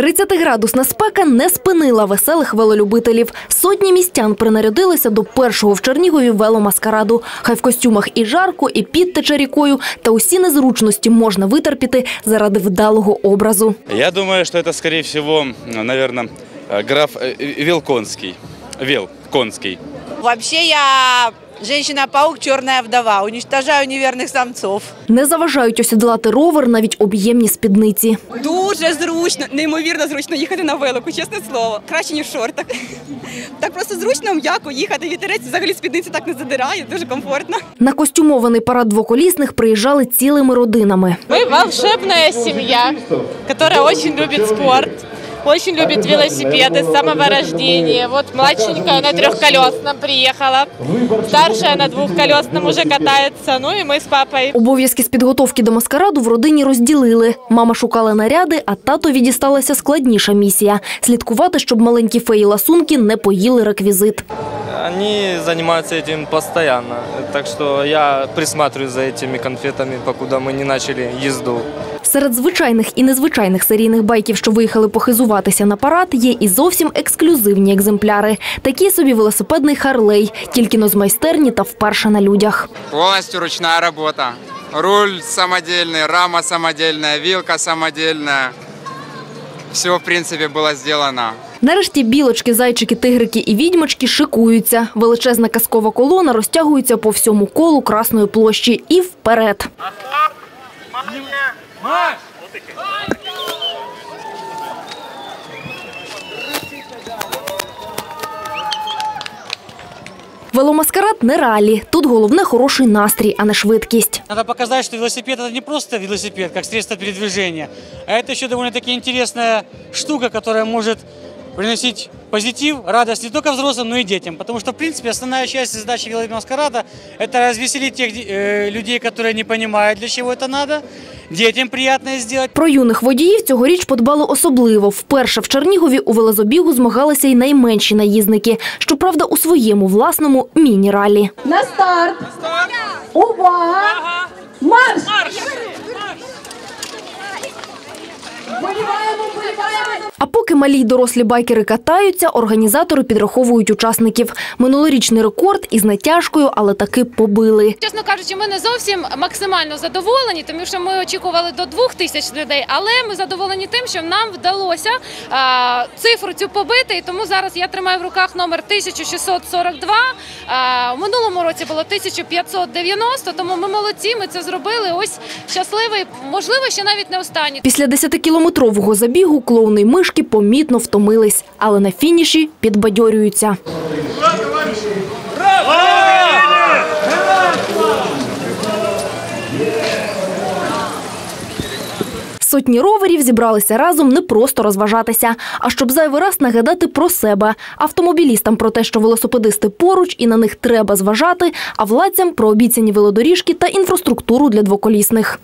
30-градусна спека не спинила веселих велолюбителів. Сотні містян принарядилися до першого в Чернігові веломаскараду. Хай в костюмах і жарко, і під тече рікою, та усі незручності можна витерпіти заради вдалого образу. Я думаю, что это, скорее всего, наверное, граф э, Вилконский. Вил Конский. Я женщина-паук, черная вдова. Уничтожаю неверных самцов. Не заважають осідлати ровер навіть об'ємні спідниці. Дуже зручно, неймовірно зручно їхати на велику, чесне слово. Краще, ніж в шортах. Так просто зручно, м'яко їхати, вітерець, взагалі спідниці так не задирає, дуже комфортно. На костюмований парад двоколісних приїжджали цілими родинами. Мы волшебная семья, которая очень любит спорт, очень любит велосипеды с самого рождения. Вот младшенькая на трехколесном приехала, старшая на двухколесном уже катается, ну и мы с папой. Обов'язки з підготовки до маскараду в родині розділили. Мама шукала наряди, а татові дісталася складніша місія – слідкувати, щоб маленькі феї-ласунки не поїли реквізит. Они занимаются этим постоянно, так что я присматриваю за этими конфетами, покуда мы не начали езду. Серед звичайних і незвичайних серійних байків, що виїхали похизуватися на парад, є і зовсім ексклюзивні екземпляри. Такі собі велосипедний Харлей, тільки но з майстерні та вперше на людях. Полностью ручная работа. Руль самодельный, рама самодельная, вилка самодельная. Все, в принципе, было сделано. Нарешті білочки, зайчики, тигрики і відьмочки шикуються. Величезна казкова колона розтягується по всьому колу Красної площі і вперед. Веломаскарад не ралі. Тут головне хороший настрій, а не швидкість. Надо показати, що велосипед это не просто велосипед, как средство передвижения, а это еще довольно-таки интересная штука, которая может приносить позитив, радость не только взрослым, но и детям. Потому что, в принципе, основная часть задачи веломаскарада – это развеселить тех э, людей, которые не понимают, для чего это надо, детям приятное сделать. Про юних водіїв цьогоріч подбали особливо. Вперше в Чернігові у велозабігу змагалися й найменші наїзники. Щоправда, у своєму власному міні-ралі. На старт. Увага! Марш! Вболіваємо, вболіваємо. А поки малі й дорослі байкери катаються, організатори підраховують учасників. Минулорічний рекорд із натяжкою, але таки побили. Чесно кажучи, ми не зовсім максимально задоволені, тому що ми очікували до двох тисяч людей, але ми задоволені тим, що нам вдалося а, цифру цю побити. І тому зараз я тримаю в руках номер 1642. А, у минулому році було 1590, тому ми молодці, ми це зробили. Ось щасливий, можливо, ще навіть не останній. Після 10-кілометрового забігу клоуни й мишки помітно втомились, але на фініші підбадьорюються. Сотні роверів зібралися разом не просто розважатися, а щоб зайвий раз нагадати про себе. Автомобілістам про те, що велосипедисти поруч і на них треба зважати, а владцям про обіцяні велодоріжки та інфраструктуру для двоколісних.